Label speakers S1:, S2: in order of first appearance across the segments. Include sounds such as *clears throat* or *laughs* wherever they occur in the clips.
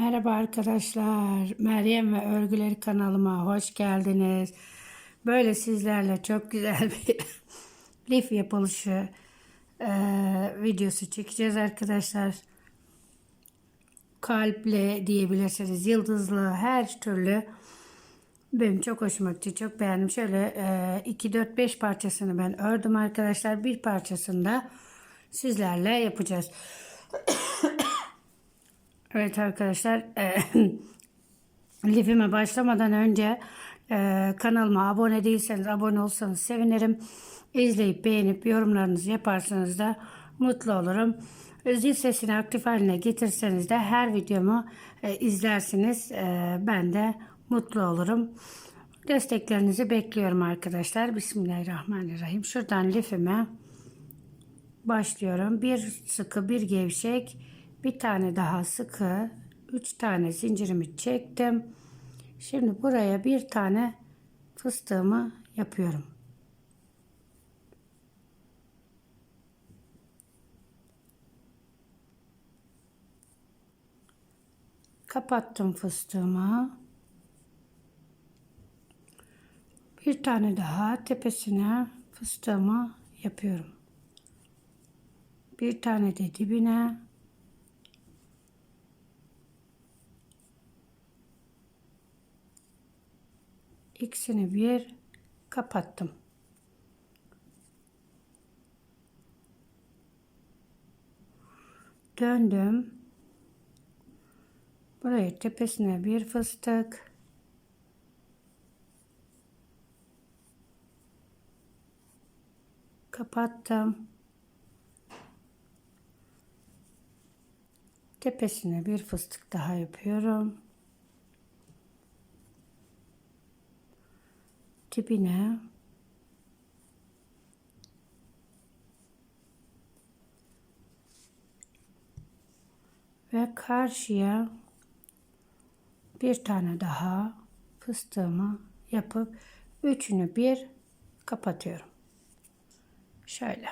S1: Merhaba arkadaşlar. Meryem ve Örgüleri kanalıma hoş geldiniz. Böyle sizlerle çok güzel *laughs* bir lif yapılışı e, videosu çekeceğiz arkadaşlar. Kalple diyebilirsiniz. Yıldızlı her türlü benim çok hoşuma gitti. Çok beğendim. Şöyle e, 2-4-5 parçasını ben ördüm arkadaşlar. Bir parçasını da sizlerle yapacağız. *coughs* Evet arkadaşlar e, *clears throat* lifime başlamadan önce e, kanalıma abone değilseniz abone olsanız sevinirim. İzleyip beğenip yorumlarınızı yaparsanız da mutlu olurum. Zil sesini aktif haline getirseniz de her videomu e, izlersiniz. E, ben de mutlu olurum. Desteklerinizi bekliyorum arkadaşlar. Bismillahirrahmanirrahim. Şuradan lifime başlıyorum. Bir sıkı bir gevşek bir tane daha sıkı üç tane zincirimi çektim. Şimdi buraya bir tane fıstığımı yapıyorum. Kapattım fıstığımı. Bir tane daha tepesine fıstığımı yapıyorum. Bir tane de dibine ikisini bir kapattım. Döndüm. Buraya tepesine bir fıstık. Kapattım. Tepesine bir fıstık daha yapıyorum. Dibine ve karşıya bir tane daha fıstığımı yapıp üçünü bir kapatıyorum. Şöyle.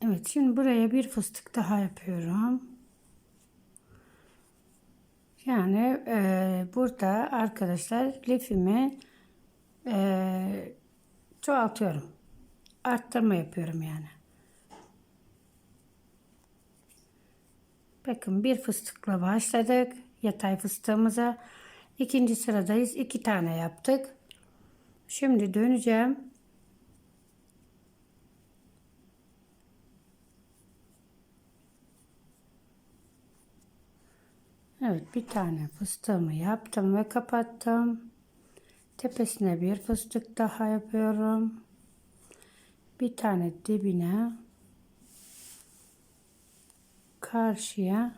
S1: Evet şimdi buraya bir fıstık daha yapıyorum. Yani e, burada arkadaşlar lifimi e, çoğaltıyorum. Arttırma yapıyorum yani. Bakın bir fıstıkla başladık. Yatay fıstığımıza. ikinci sıradayız. iki tane yaptık. Şimdi döneceğim. Evet bir tane fıstığımı yaptım ve kapattım. Tepesine bir fıstık daha yapıyorum. Bir tane dibine karşıya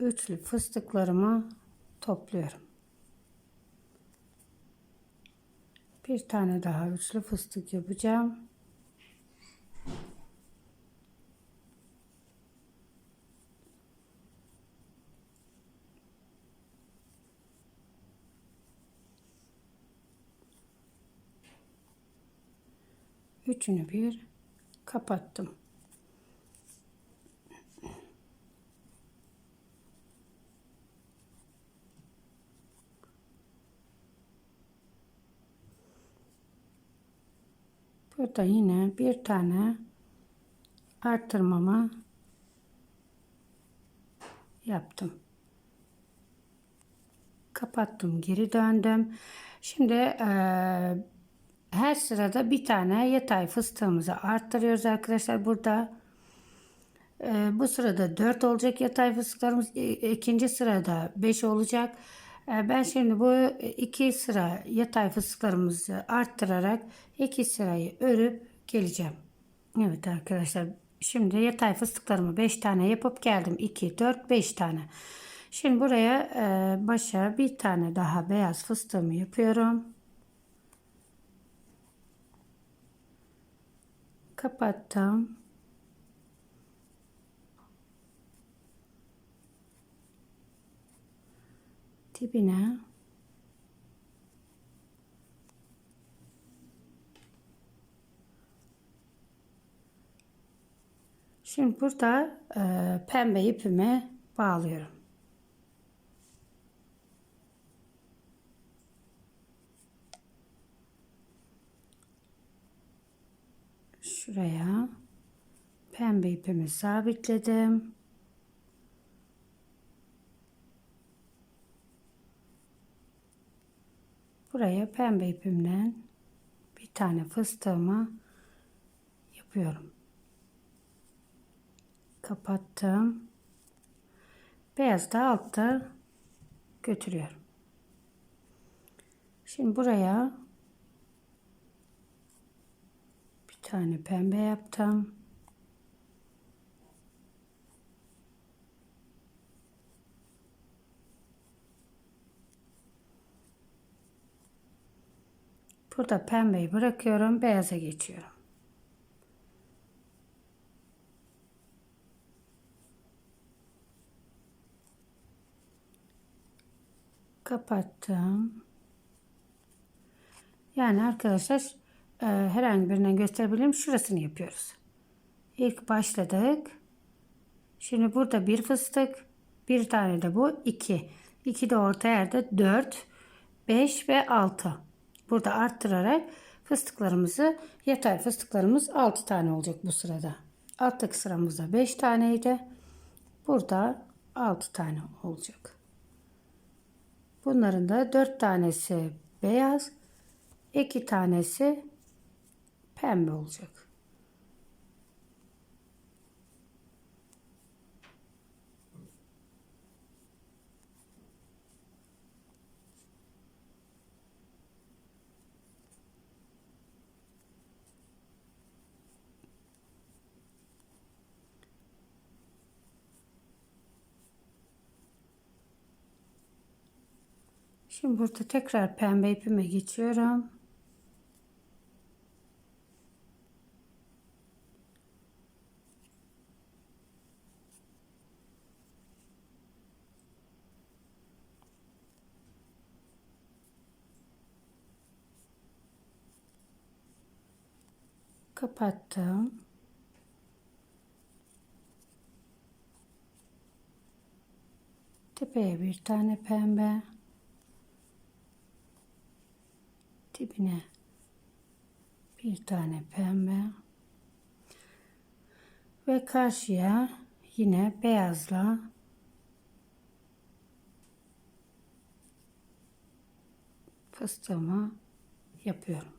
S1: üçlü fıstıklarımı topluyorum. Bir tane daha üçlü fıstık yapacağım. Üçünü bir kapattım. Burada yine bir tane arttırmamı yaptım. Kapattım, geri döndüm. Şimdi e, her sırada bir tane yatay fıstığımızı arttırıyoruz arkadaşlar. Burada e, bu sırada 4 olacak yatay fıstıklarımız. E, ikinci sırada 5 olacak. E, ben şimdi bu iki sıra yatay fıstıklarımızı arttırarak iki sırayı örüp geleceğim. Evet arkadaşlar. Şimdi yatay fıstıklarımı 5 tane yapıp geldim. 2, 4, 5 tane. Şimdi buraya e, başa bir tane daha beyaz fıstığımı yapıyorum. Kapattım. Dibine Şimdi burada e, pembe ipimi bağlıyorum. Şuraya pembe ipimi sabitledim. Buraya pembe ipimden bir tane fıstığımı yapıyorum. Kapattım. Beyaz da altta götürüyorum. Şimdi buraya bir tane pembe yaptım. Burada pembeyi bırakıyorum. Beyaza geçiyorum. Kapattım. Yani arkadaşlar e, herhangi birinden gösterebilirim. Şurasını yapıyoruz. İlk başladık. Şimdi burada bir fıstık. Bir tane de bu. iki. İki de orta yerde dört, beş ve altı. Burada arttırarak fıstıklarımızı yeter fıstıklarımız 6 tane olacak bu sırada. Alttaki sıramızda 5 taneydi. Burada 6 tane olacak. Bunların da 4 tanesi beyaz, 2 tanesi pembe olacak. Şimdi burada tekrar pembe ipime geçiyorum. Kapattım. Tepeye bir tane pembe. dibine bir tane pembe ve karşıya yine beyazla fıstığımı yapıyorum.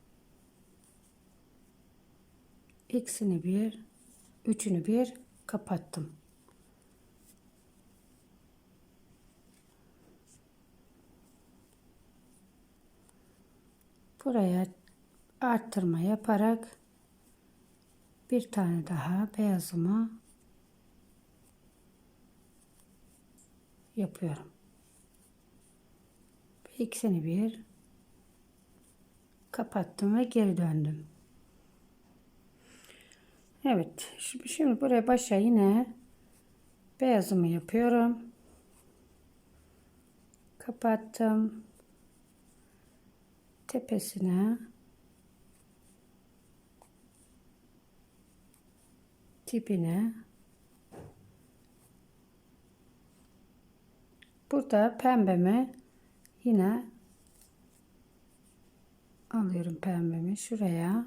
S1: İkisini bir, üçünü bir kapattım. buraya arttırma yaparak bir tane daha beyazımı yapıyorum. İkisini bir kapattım ve geri döndüm. Evet. Şimdi, şimdi buraya başa yine beyazımı yapıyorum. Kapattım tepesine dibine burada pembemi yine alıyorum pembemi şuraya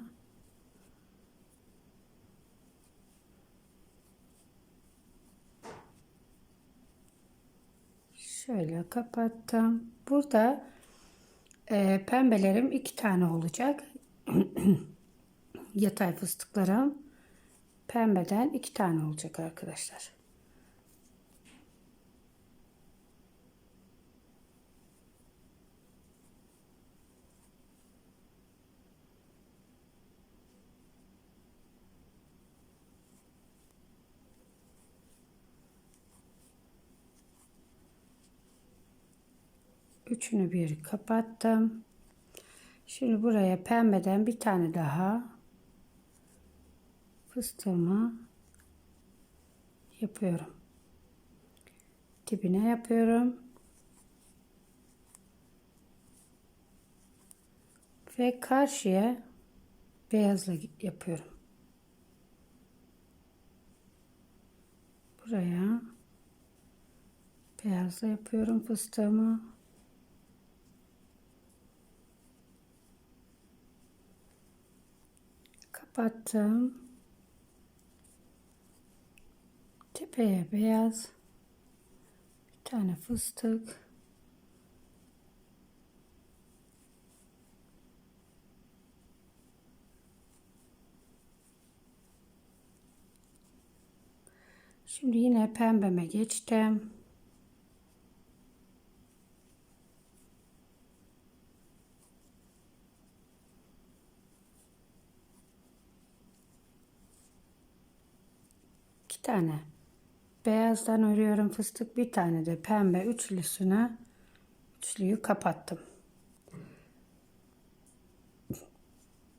S1: şöyle kapattım burada e, pembelerim iki tane olacak. *clears throat* Yatay fıstıklarım pembeden iki tane olacak arkadaşlar. Üçünü bir kapattım. Şimdi buraya pembeden bir tane daha fıstığımı yapıyorum. Dibine yapıyorum. Ve karşıya beyazla yapıyorum. buraya beyazla yapıyorum fıstığımı. Kapattım. Tepeye beyaz. Bir tane fıstık. Şimdi yine pembeme geçtim. Tane beyazdan örüyorum fıstık bir tane de pembe üçlüsüne üçlüyü kapattım.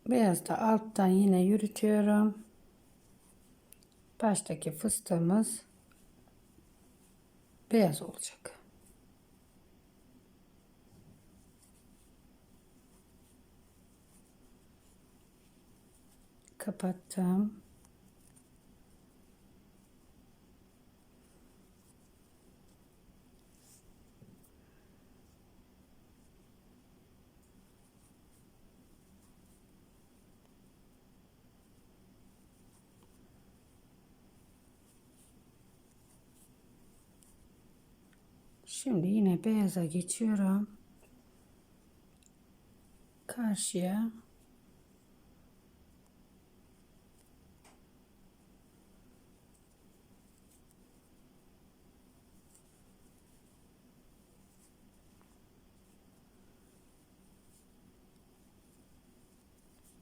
S1: Beyaz da alttan yine yürütüyorum. Baştaki fıstığımız beyaz olacak. Kapattım. Şimdi yine beyaza geçiyorum. Karşıya.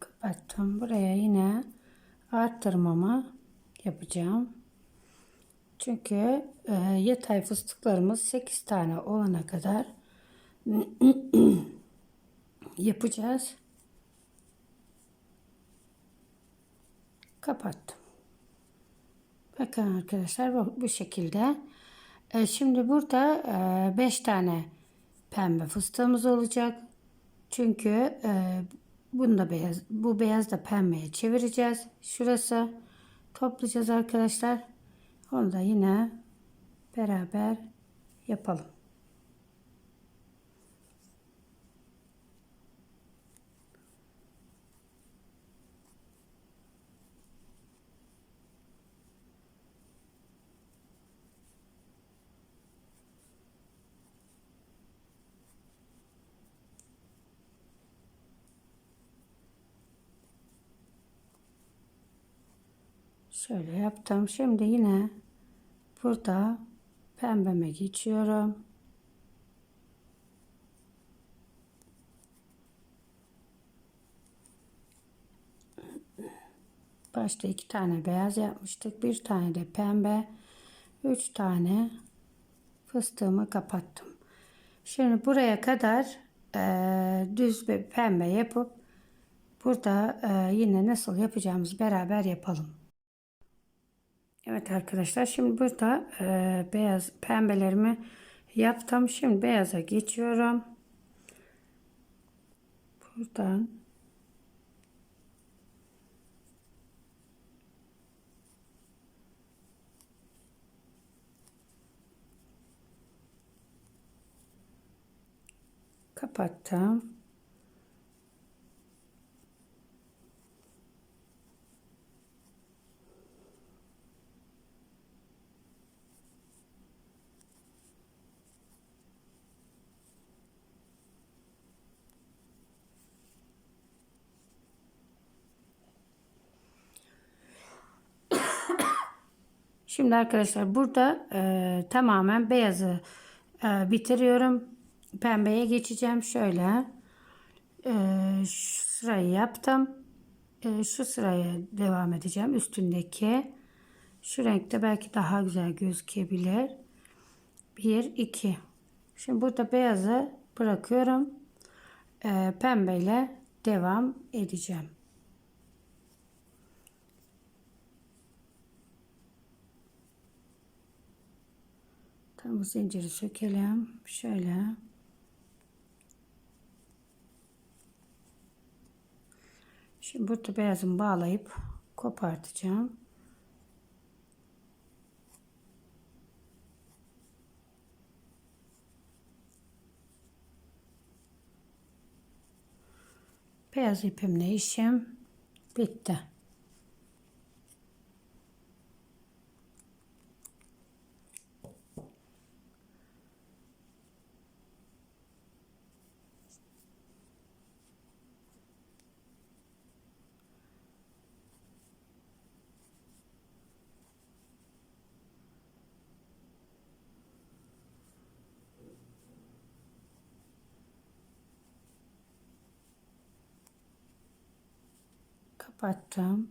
S1: Kapattım. Buraya yine arttırmamı yapacağım. Çünkü e, yatay fıstıklarımız 8 tane olana kadar *clears throat* yapacağız. Kapattım. Bakın arkadaşlar bu, bu şekilde. E, şimdi burada 5 e, tane pembe fıstığımız olacak. Çünkü e, bunu da beyaz, bu beyaz da pembeye çevireceğiz. Şurası toplayacağız arkadaşlar. Onu da yine beraber yapalım. Şöyle yaptım. Şimdi yine burada pembeme geçiyorum. Başta iki tane beyaz yapmıştık. Bir tane de pembe. Üç tane fıstığımı kapattım. Şimdi buraya kadar e, düz bir pembe yapıp burada e, yine nasıl yapacağımız beraber yapalım. Evet arkadaşlar şimdi burada e, beyaz pembelerimi yaptım. Şimdi beyaza geçiyorum. Buradan kapattım. Şimdi arkadaşlar burada e, tamamen beyazı e, bitiriyorum. Pembeye geçeceğim. Şöyle e, şu sırayı yaptım. E, şu sıraya devam edeceğim. Üstündeki şu renkte belki daha güzel gözükebilir. 1 2 Şimdi burada beyazı bırakıyorum. E, pembeyle devam edeceğim. Tam bu zinciri sökelim. Şöyle. Şimdi burada beyazımı bağlayıp kopartacağım. Beyaz ipimle işim bitti. Kapattım.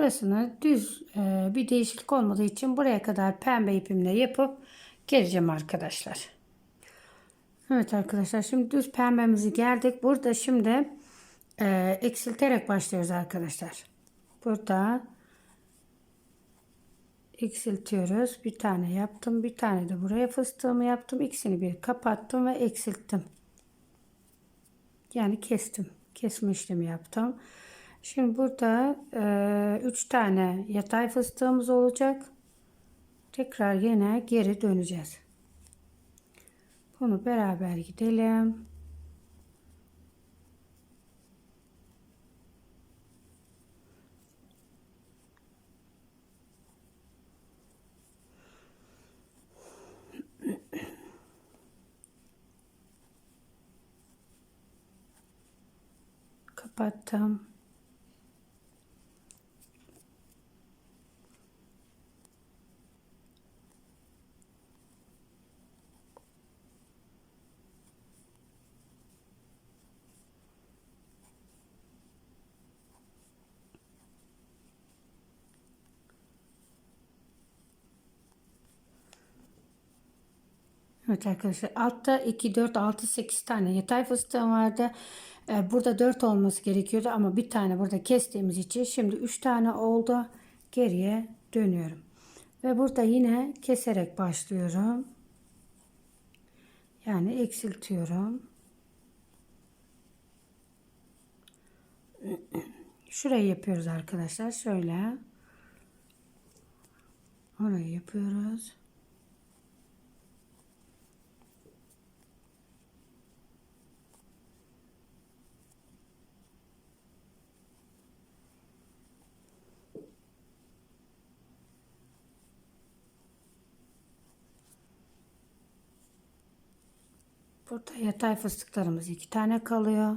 S1: Burasını düz e, bir değişiklik olmadığı için buraya kadar pembe ipimle yapıp geleceğim arkadaşlar. Evet arkadaşlar şimdi düz pembemizi geldik. Burada şimdi e, eksilterek başlıyoruz arkadaşlar. Burada eksiltiyoruz. Bir tane yaptım. Bir tane de buraya fıstığımı yaptım. İkisini bir kapattım ve eksilttim. Yani kestim. Kesme işlemi yaptım. Şimdi burada 3 e, tane yatay fıstığımız olacak. Tekrar yine geri döneceğiz. Bunu beraber gidelim. Kapattım. Evet arkadaşlar altta 2, 4, 6, 8 tane yatay fıstığım vardı. Ee, burada 4 olması gerekiyordu ama bir tane burada kestiğimiz için şimdi 3 tane oldu. Geriye dönüyorum. Ve burada yine keserek başlıyorum. Yani eksiltiyorum. *clears throat* Şurayı yapıyoruz arkadaşlar. Şöyle. Orayı yapıyoruz. Burada yatay fıstıklarımız iki tane kalıyor.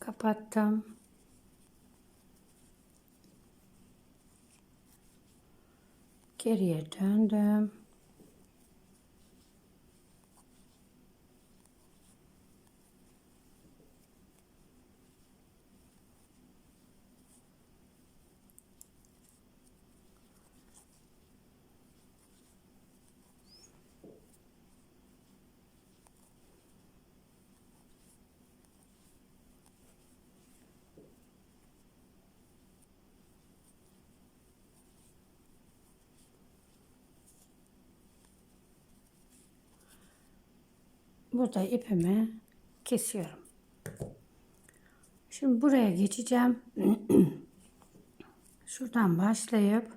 S1: Kapattım. Geriye döndüm. Burada ipimi kesiyorum. Şimdi buraya geçeceğim. *clears throat* Şuradan başlayıp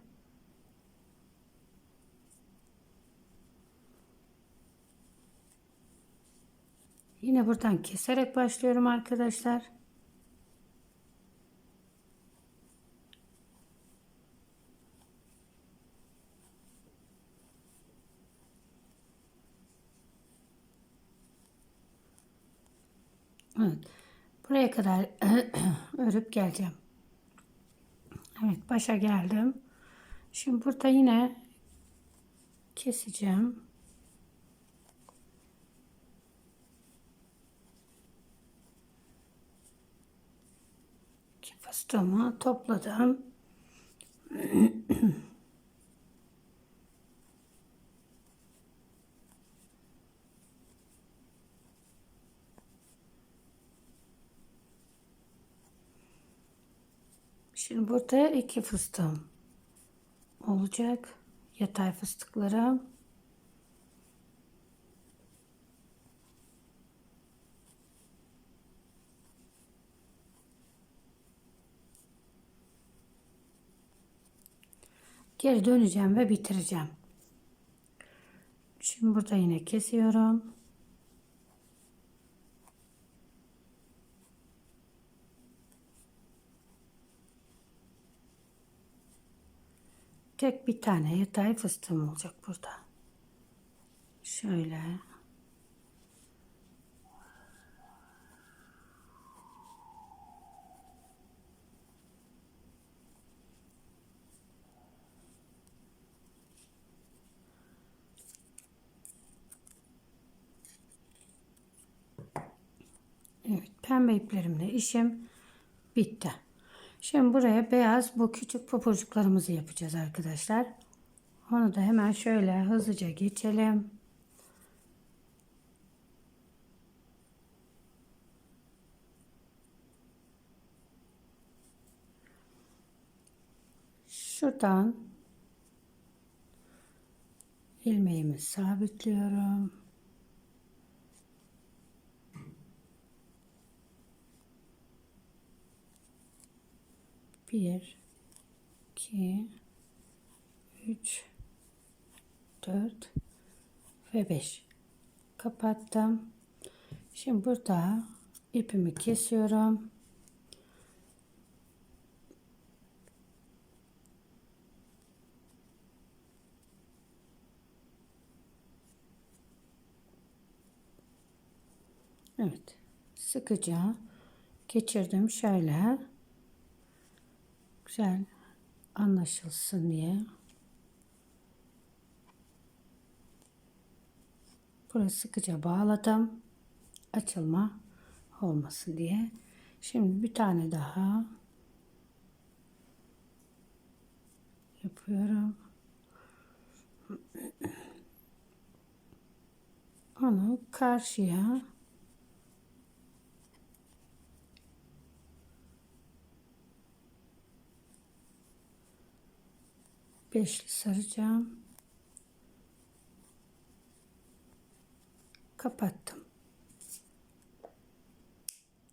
S1: yine buradan keserek başlıyorum arkadaşlar. Evet. Buraya kadar *clears throat* örüp geleceğim. Evet başa geldim. Şimdi burada yine keseceğim. Fıstığımı topladım. *clears throat* Şimdi burada iki fıstığım olacak. Yatay fıstıklarım. Geri döneceğim ve bitireceğim. Şimdi burada yine kesiyorum. Tek bir tane yatay fıstığım olacak burada. Şöyle. Evet, pembe iplerimle işim bitti. Şimdi buraya beyaz bu küçük papucuklarımızı yapacağız arkadaşlar. Onu da hemen şöyle hızlıca geçelim. Şuradan ilmeğimi sabitliyorum. Bir, iki, üç, dört ve beş. Kapattım. Şimdi burada ipimi kesiyorum. Evet. Sıkıca geçirdim şöyle. Güzel anlaşılsın diye. Burayı sıkıca bağladım. Açılma olmasın diye. Şimdi bir tane daha yapıyorum. Onu karşıya beşli saracağım. Kapattım.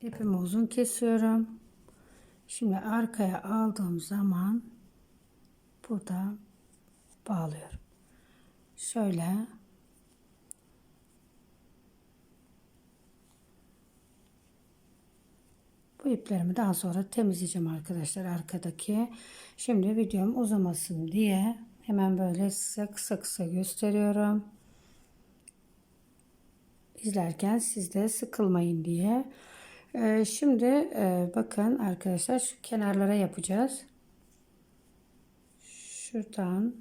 S1: İpimi uzun kesiyorum. Şimdi arkaya aldığım zaman burada bağlıyorum. Şöyle Bu iplerimi daha sonra temizleyeceğim arkadaşlar arkadaki. Şimdi videom uzamasın diye hemen böyle size kısa kısa gösteriyorum. İzlerken siz de sıkılmayın diye. Ee, şimdi e, bakın arkadaşlar şu kenarlara yapacağız. Şuradan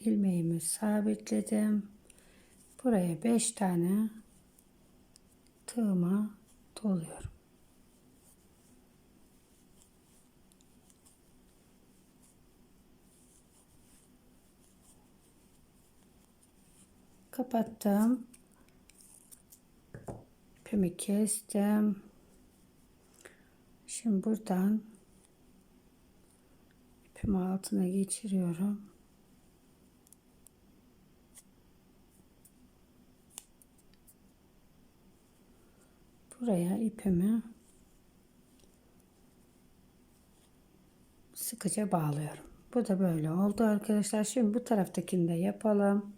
S1: ilmeğimi sabitledim. Buraya 5 tane tığıma doluyorum. Kapattım. İpimi kestim. Şimdi buradan ipimi altına geçiriyorum. Buraya ipimi sıkıca bağlıyorum. Bu da böyle oldu arkadaşlar. Şimdi bu taraftakini de yapalım.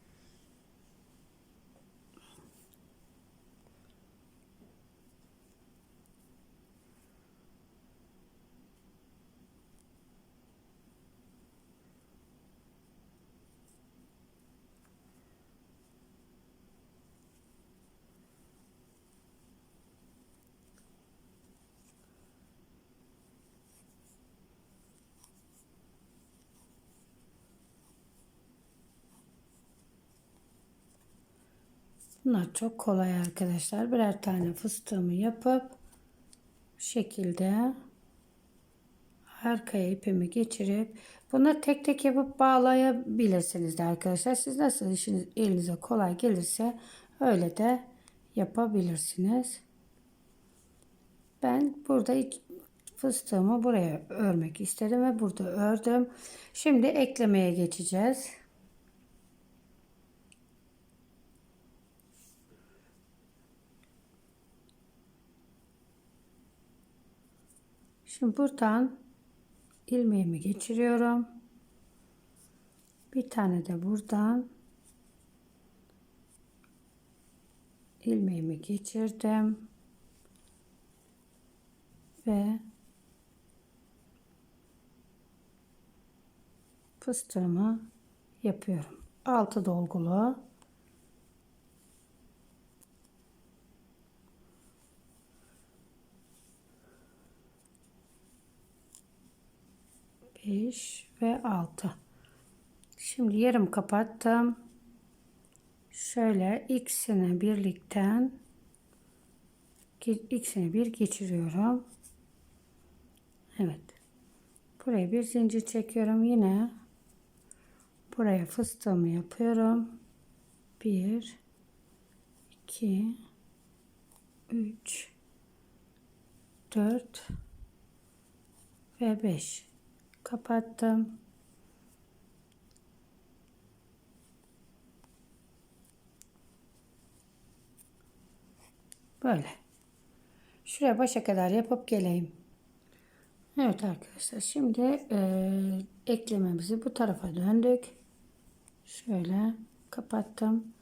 S1: Bunlar çok kolay arkadaşlar. Birer tane fıstığımı yapıp bu şekilde arkaya ipimi geçirip bunu tek tek yapıp bağlayabilirsiniz de arkadaşlar. Siz nasıl işiniz elinize kolay gelirse öyle de yapabilirsiniz. Ben burada fıstığımı buraya örmek istedim ve burada ördüm. Şimdi eklemeye geçeceğiz. Şimdi buradan ilmeğimi geçiriyorum. Bir tane de buradan ilmeğimi geçirdim ve fıstığımı yapıyorum. Altı dolgulu. Beş ve altı. Şimdi yarım kapattım. Şöyle ikisini birlikten ikisini bir geçiriyorum. Evet. Buraya bir zincir çekiyorum. Yine buraya fıstığımı yapıyorum. 1 2 3 4 ve 5 kapattım. Böyle. Şuraya başa kadar yapıp geleyim. Evet arkadaşlar şimdi e, eklememizi bu tarafa döndük. Şöyle kapattım.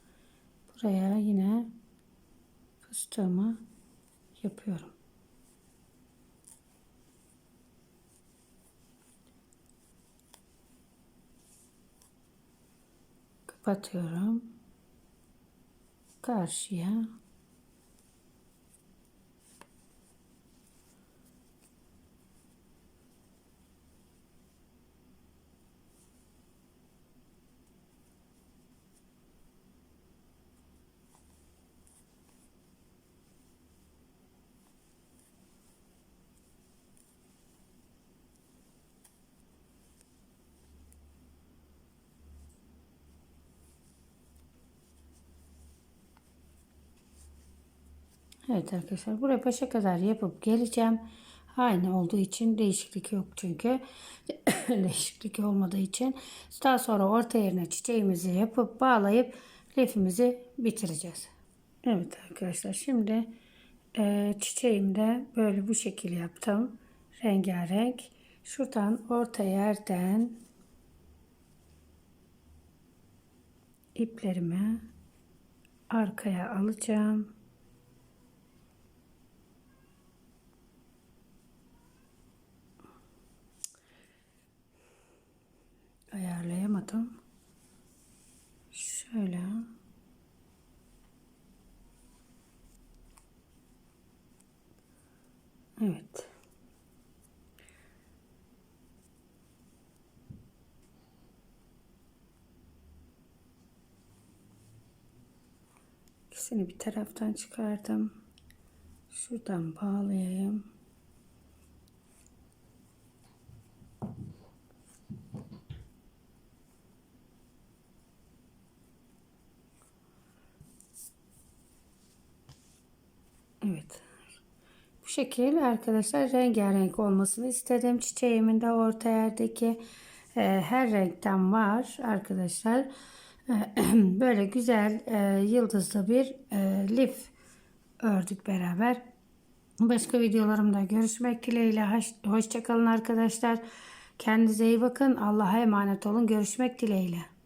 S1: Buraya yine fıstığımı yapıyorum. Kapatıyorum. Karşıya Evet arkadaşlar buraya başa kadar yapıp geleceğim. Aynı olduğu için değişiklik yok çünkü. *coughs* değişiklik olmadığı için. Daha sonra orta yerine çiçeğimizi yapıp bağlayıp lifimizi bitireceğiz. Evet arkadaşlar şimdi e, çiçeğimi de böyle bu şekil yaptım. Rengarenk. Şuradan orta yerden iplerimi arkaya alacağım. Ayarlayamadım. Şöyle. Evet. İkisini bir taraftan çıkardım. Şuradan bağlayayım. Evet. Bu şekil arkadaşlar rengarenk olmasını istedim. Çiçeğimin de orta yerdeki e, her renkten var arkadaşlar. E, *clears throat* böyle güzel e, yıldızlı bir e, lif ördük beraber. Başka videolarımda görüşmek dileğiyle. Hoşçakalın arkadaşlar. Kendinize iyi bakın. Allah'a emanet olun. Görüşmek dileğiyle.